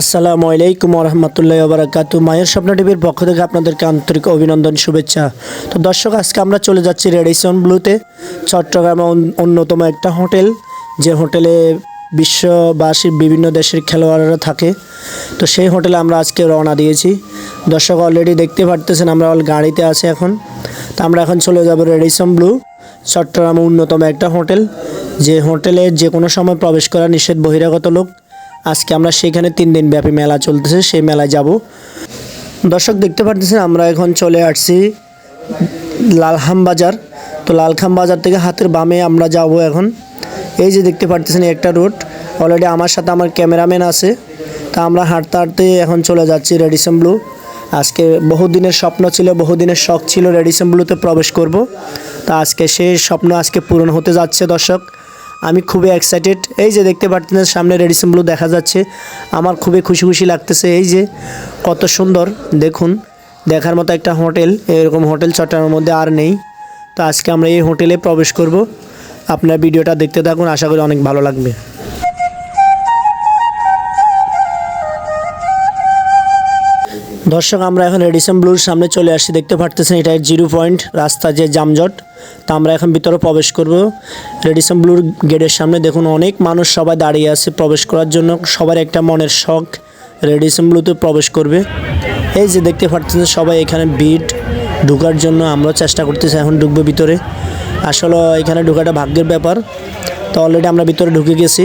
আসসালামু আলাইকুম রহমতুল্লাহ বারাকাতু মায়ের স্বপ্ন টিভির পক্ষ থেকে আপনাদেরকে আন্তরিক অভিনন্দন, শুভেচ্ছা। তো দর্শক, আজকে আমরা চলে যাচ্ছি রেডিসন ব্লুতে। চট্টগ্রামে অন্যতম একটা হোটেল, যে হোটেলে বিশ্ববাসীর বিভিন্ন দেশের খেলোয়াড়রা থাকে। তো সেই হোটেলে আমরা আজকে রওনা দিয়েছি। দর্শক অলরেডি দেখতে পারতেছেন, আমরা অল গাড়িতে আছি এখন। তো আমরা এখন চলে যাব রেডিসন ব্লু, চট্টগ্রামে অন্যতম একটা হোটেল, যে হোটেলে যে কোনো সময় প্রবেশ করা নিষেধ বহিরাগত লোক। আজকে আমরা সেখানে তিন দিন ব্যাপী মেলা চলতেছে, সেই মেলায় যাব। দর্শক দেখতে পারতেছেন, আমরা এখন চলে আসছি লালখাম বাজার। তো লালখাম বাজার থেকে হাতের বামে আমরা যাব এখন। এই যে দেখতে পারতেছেন একটা রোড। অলরেডি আমার সাথে আমার ক্যামেরাম্যান আছে। তা আমরা হাঁটতে হাঁটতে এখন চলে যাচ্ছি রেডিসন ব্লু আজকে বহুদিনের স্বপ্ন ছিল, বহুদিনের শখ ছিল রেডিসন ব্লুতে প্রবেশ করব। তা আজকে সেই স্বপ্ন আজকে পূরণ হতে যাচ্ছে দর্শক। আমি খুবই এক্সাইটেড এই যে দেখতে পাচ্ছেন সামনে রেডিসন ব্লু দেখা যাচ্ছে। আমার খুবই খুশি খুশি লাগতেছে এই যে। কত সুন্দর, দেখুন। দেখার মতো একটা হোটেল, এরকম হোটেল চট্টগ্রামের মধ্যে আর নেই। তো আজকে আমরা এই হোটেলে প্রবেশ করব। আপনার ভিডিওটা দেখতে থাকুন, আশা করি অনেক ভালো লাগবে। দর্শক, আমরা এখন রেডিসন ব্লুর সামনে চলে আসছি। দেখতে পারতেছেন, এটা জিরো পয়েন্ট, রাস্তা যে যানজট তা আমরা এখন ভিতরে প্রবেশ করব। রেডিসন ব্লুর গেটের সামনে দেখুন, অনেক মানুষ সবাই দাঁড়িয়ে আছে প্রবেশ করার জন্য। সবার একটা মনের শখ রেডিসন ব্লুতে প্রবেশ করবে। এই যে দেখতে পাচ্ছেন সবাই এখানে ভিড় ঢুকার জন্য আমরা চেষ্টা করতেছি, এখন ঢুকবো ভিতরে। আসলে এখানে ঢোকাটা ভাগ্যের ব্যাপার। তো অলরেডি আমরা ভিতরে ঢুকে গেছি।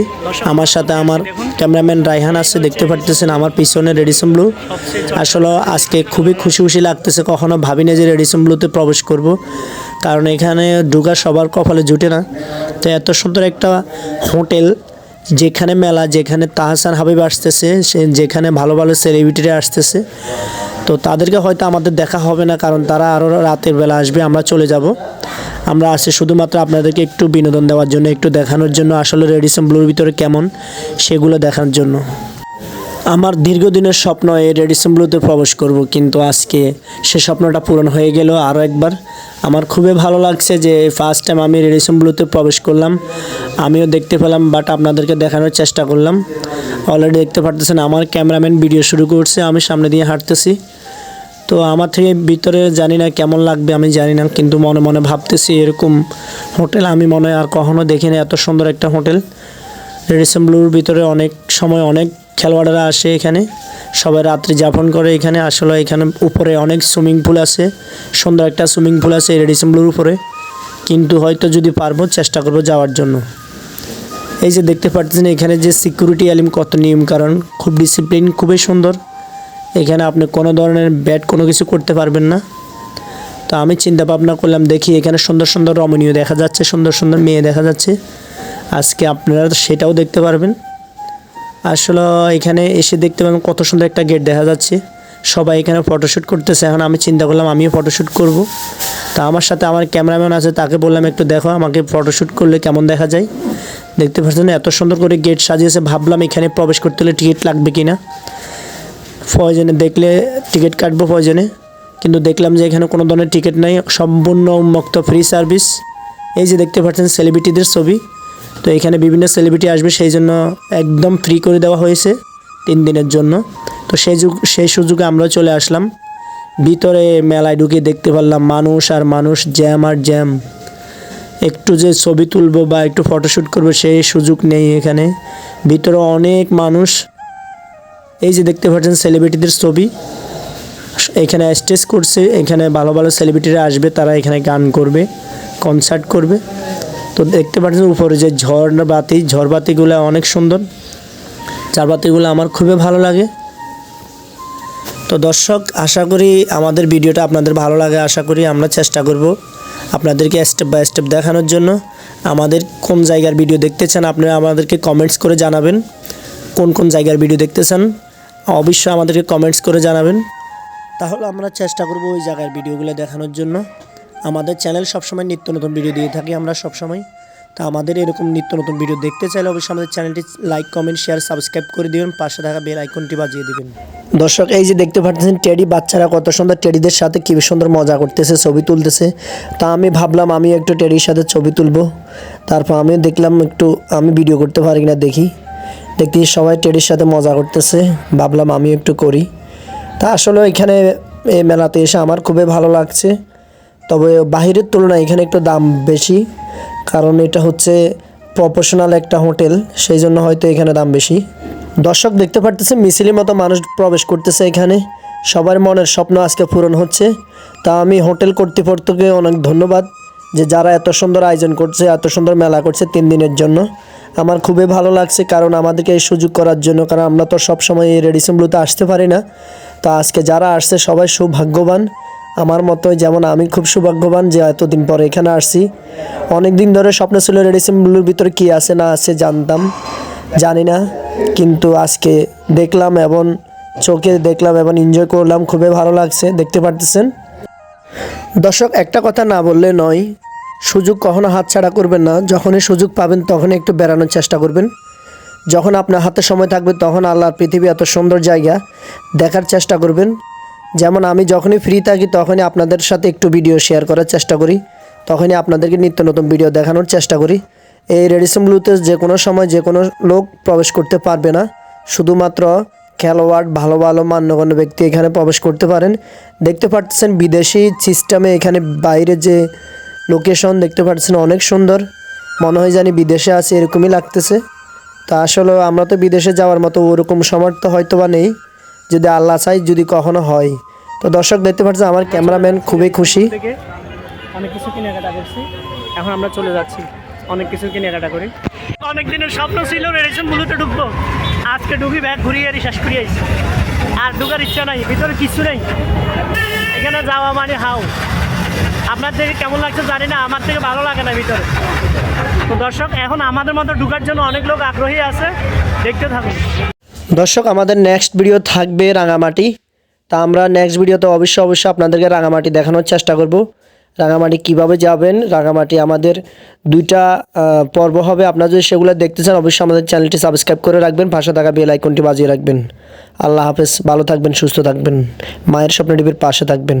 আমার সাথে আমার ক্যামেরাম্যান রায়হান আসছে দেখতে পারতেছেন আমার পিছনে রেডিসন ব্লু। আসলে আজকে খুবই খুশি খুশি লাগতেছে, কখনো ভাবিনি যে রেডিসন ব্লুতে প্রবেশ করব। কারণ এখানে ঢুকা সবার কপালে জুটে না। তো এত সুন্দর একটা হোটেল, যেখানে মেলা, যেখানে তাহসান হাবিব আসতেছে, সে যেখানে ভালো ভালো সেলিব্রিটিরা আসতেছে। তো তাদেরকে হয়তো আমাদের দেখা হবে না, কারণ তারা আরও রাতের বেলা আসবে, আমরা চলে যাব। আমরা আসছি শুধুমাত্র আপনাদেরকে একটু বিনোদন দেওয়ার জন্য, একটু দেখানোর জন্য, আসলে রেডিসন ব্লুর ভিতরে কেমন সেগুলো দেখানোর জন্য। আমার দীর্ঘদিনের স্বপ্ন এই রেডিসন ব্লুতে প্রবেশ করব, কিন্তু আজকে সে স্বপ্নটা পূরণ হয়ে গেল আরও একবার। আমার খুবই ভালো লাগছে যে ফার্স্ট টাইম আমি রেডিসন ব্লুতে প্রবেশ করলাম। আমিও দেখতে পেলাম বাট আপনাদেরকে দেখানোর চেষ্টা করলাম। অলরেডি দেখতে পারতেছেন, আমার ক্যামেরাম্যান ভিডিও শুরু করছে, আমি সামনে দিয়ে হাঁটতেছি। তো আমার থেকে ভিতরে জানি না কেমন লাগবে, আমি জানি না, কিন্তু মনে মনে ভাবতেছি এরকম হোটেল। আমি মনে আর কখনো দেখিনি এত সুন্দর একটা হোটেল। রেডিসন ব্লুর ভিতরে অনেক সময় অনেক খেলোয়াড়রা আসে এখানে। সবাই রাত্রি যাপন করে এখানে। আসলে এখানে উপরে অনেক সুইমিং পুল আছে, সুন্দর একটা সুইমিং পুল আছে রেডিসন ব্লুর উপরে। কিন্তু হয়তো যদি পারব, চেষ্টা করব যাওয়ার জন্য। এই যে দেখতে পাচ্ছেন এখানে যে সিকিউরিটি আলিম কত নিয়ম, কারণ খুব ডিসিপ্লিন, খুবই সুন্দর। এখানে আপনি কোনো ধরনের ব্যাট কোনো কিছু করতে পারবেন না। তো আমি চিন্তা ভাবনা করলাম, দেখি এখানে সুন্দর সুন্দর রমণীয় দেখা যাচ্ছে, সুন্দর সুন্দর মেয়ে দেখা যাচ্ছে। আজকে আপনারা সেটাও দেখতে পারবেন। আসলে এখানে এসে দেখতে পাবেন কত সুন্দর একটা গেট দেখা যাচ্ছে। সবাই এখানে ফটোশ্যুট করতেছে। এখন আমি চিন্তা করলাম, আমিও ফটোশ্যুট করব। তা আমার সাথে আমার ক্যামেরাম্যান আছে, তাকে বললাম, একটু দেখো আমাকে ফটোশ্যুট করলে কেমন দেখা যায়? দেখতে পাচ্ছেন, এত সুন্দর করে গেট সাজিয়েছে। ভাবলাম এখানে প্রবেশ করতে হলে টিকিট লাগবে কি না প্রয়োজনে দেখলে টিকিট কাটবো প্রয়োজনে। কিন্তু দেখলাম যে এখানে কোনো ধরনের টিকিট নাই, সম্পূর্ণ উন্মুক্ত ফ্রি সার্ভিস এই যে দেখতে পাচ্ছেন সেলিব্রিটিদের ছবি। তো এখানে বিভিন্ন সেলিব্রিটি আসবে, সেই জন্য একদম ফ্রি করে দেওয়া হয়েছে তিন দিনের জন্য। তো সেই যুগ সেই সুযোগে আমরা চলে আসলাম। ভিতরে মেলায় ঢুকে দেখতে পারলাম মানুষ আর মানুষ, জ্যাম আর জ্যাম। একটু যে ছবি তুলবো বা একটু ফটোশ্যুট করব সেই সুযোগ নেই এখানে। ভিতরে অনেক মানুষ। এই যে দেখতে পাচ্ছেন সেলিব্রিটিদের ছবি। এখানে স্টেজ করছে, এখানে ভালো ভালো সেলিব্রিটিরা আসবে, তারা এখানে গান করবে কনসার্ট করবে। তো দেখতে পাচ্ছেন উপরে যে ঝড় বাতি, ঝড় বাতিগুলো অনেক সুন্দর। চার বাতিগুলো আমার খুবই ভালো লাগে। তো দর্শক, আশা করি আমাদের ভিডিওটা আপনাদের ভালো লাগে। আশা করি আমরা চেষ্টা করব আপনাদেরকে স্টেপ বাই স্টেপ দেখানোর জন্য। আমাদের কোন জায়গার ভিডিও দেখতে চান আপনারা আমাদেরকে কমেন্টস করে জানাবেন। কোন কোন জায়গার ভিডিও দেখতে চান? অবশ্যই আমাদেরকে কমেন্টস করে জানাবেন। তাহলে আমরা চেষ্টা করব ওই জায়গার ভিডিওগুলো দেখানোর জন্য। আমাদের চ্যানেল সবসময় নিত্য নতুন ভিডিও দিয়ে থাকি আমরা সবসময়। তা আমাদের এরকম নিত্য নতুন ভিডিও দেখতে চাইলে অবশ্যই আমাদের চ্যানেলটি লাইক কমেন্ট শেয়ার সাবস্ক্রাইব করে দিবেন। পাশে থাকা বেল আইকনটি বাজিয়ে দিবেন। দর্শক, এই যে দেখতে পাচ্ছেন টেডি বাচ্চারা কত সুন্দর টেডিদের সাথে কি সুন্দর মজা করতেছে, ছবি তুলতেছে। তা আমি ভাবলাম আমি একটু টেডির সাথে ছবি তুলবো। তারপর আমি দেখলাম একটু, আমি ভিডিও করতে পারি কিনা দেখি। দেখতে সবাই টেডির সাথে মজা করতেছে। ভাবলাম আমি একটু করি। তা আসলে এখানে এই মেলাতে এসে আমার খুবই ভালো লাগছে। তবে বাহিরের তুলনায় এখানে একটু দাম বেশি। কারণ এটা হচ্ছে প্রফেশনাল একটা হোটেল, সেই জন্য হয়তো এখানে দাম বেশি। দর্শক দেখতে পারতেছে, মিছিলের মতো মানুষ প্রবেশ করতেছে এখানে। সবার মনের স্বপ্ন আজকে পূরণ হচ্ছে। তা আমি হোটেল কর্তৃপক্ষকে অনেক ধন্যবাদ যে যারা এত সুন্দর আয়োজন করছে, এত সুন্দর মেলা করছে তিন দিনের জন্য। আমার খুবই ভালো লাগছে কারণ আমাদেরকে এই সুযোগ করার জন্য, কারণ আমরা তো সব সময় এই রেডিসন ব্লুতে আসতে পারি না। তো আজকে যারা আসছে সবাই সৌভাগ্যবান। আমার মতো যেমন আমি খুব সৌভাগ্যবান যে এতদিন পরে এখানে আসছি। অনেক দিন ধরে স্বপ্ন ছিল রেডিসন ব্লুর ভিতরে কী আছে না আছে জানতাম, জানি না। কিন্তু আজকে দেখলাম এবং চোখে দেখলাম এবং এনজয় করলাম, খুবই ভালো লাগছে, দেখতে পারতেছেন। দর্শক, একটা কথা না বললে নয় সুযোগ কখনো হাতছাড়া করবেন না। যখনই সুযোগ পাবেন, তখনই একটু বেড়ানোর চেষ্টা করবেন। যখন আপনার হাতে সময় থাকবে, তখন আল্লাহর পৃথিবী এত সুন্দর জায়গা দেখার চেষ্টা করবেন। যেমন আমি যখনই ফ্রি থাকি, তখনই আপনাদের সাথে একটু ভিডিও শেয়ার করার চেষ্টা করি। তখনই আপনাদেরকে নিত্য নতুন ভিডিও দেখানোর চেষ্টা করি। এই রেডিসন ব্লুতে যে কোনো সময় যে কোনো লোক প্রবেশ করতে পারবে না। শুধুমাত্র খেলোয়াড়, ভালো ভালো মান্যগণ্য ব্যক্তি এখানে প্রবেশ করতে পারেন। দেখতে পাচ্ছেন বিদেশি সিস্টেমে এখানে বাইরে যে লোকেশন দেখতে পাচ্ছেন অনেক সুন্দর। মনে হয় জানি বিদেশে আছে, এরকমই লাগতেছে। তা আসলে আমরা তো বিদেশে যাওয়ার মতো ওরকম সমর্থ হয়তো বা নেই। যদি আল্লাহ চাই যদি কখনো হয়। তো দর্শক দেখতে পাচ্ছেন আমার ক্যামেরাম্যান খুবই খুশি। অনেক কিছু কেনাকাটা করছি। এখন আমরা চলে যাচ্ছি অনেক কিছু কেনাকাটা করি। অনেক দিনের স্বপ্ন ছিল রেডিশন ব্লুতে ঢুকবো। আজকে ঢুকি ব্যাগ ঘুরিয়ে আরি শেষ করিয়ে আর ঢুকার ইচ্ছা নাই, ভিতরে কিছু নেই। এখানে যাওয়া মানে হাও আপনার থেকে কেমন লাগছে জানি না, আমার থেকে ভালো লাগে না ভিতরে। তো দর্শক, এখন আমাদের মতো ঢুকার জন্য অনেক লোক আগ্রহী আছে। দেখতে থাকুন। দর্শক, আমাদের নেক্সট ভিডিও থাকবে রাঙামাটি। তা আমরা নেক্সট ভিডিওতে অবশ্যই অবশ্যই আপনাদেরকে রাঙামাটি দেখানোর চেষ্টা করব। রাঙামাটি কীভাবে যাবেন? রাঙামাটি আমাদের দুইটা পর্ব হবে। আপনারা যদি সেগুলো দেখতে চান, অবশ্যই আমাদের চ্যানেলটি সাবস্ক্রাইব করে রাখবেন। পাশে থাকা বেল আইকনটি বাজিয়ে রাখবেন। আল্লাহ হাফেজ। ভালো থাকবেন, সুস্থ থাকবেন। মায়ের স্বপ্ন টিভির পাশে থাকবেন।